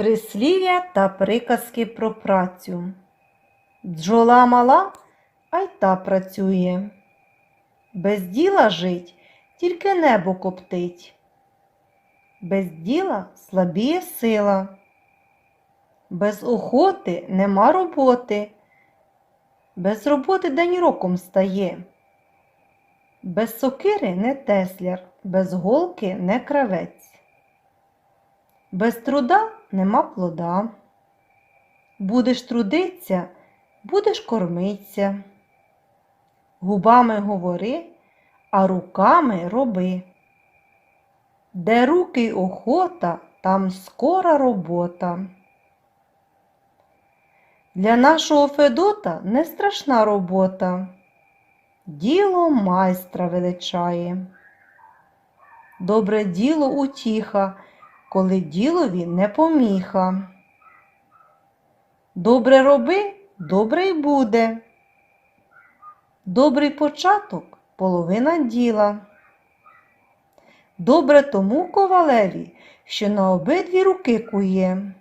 Прислів'я та приказки про працю. Бджола мала, а й та працює. Без діла жить, тільки небо коптить. Без діла слабіє сила. Без охоти нема роботи. Без роботи день роком стає. Без сокири не тесляр, без голки не кравець. Без труда нема плода. Будеш трудиться, будеш кормиться. Губами говори, а руками роби. Де руки охота, там скора робота. Для нашого Федота не страшна робота. Діло майстра величає. Добре діло утіха, коли ділові не поміха. Добре роби, добре й буде. Добрий початок половина діла. Добре тому ковалеві, що на обидві руки кує.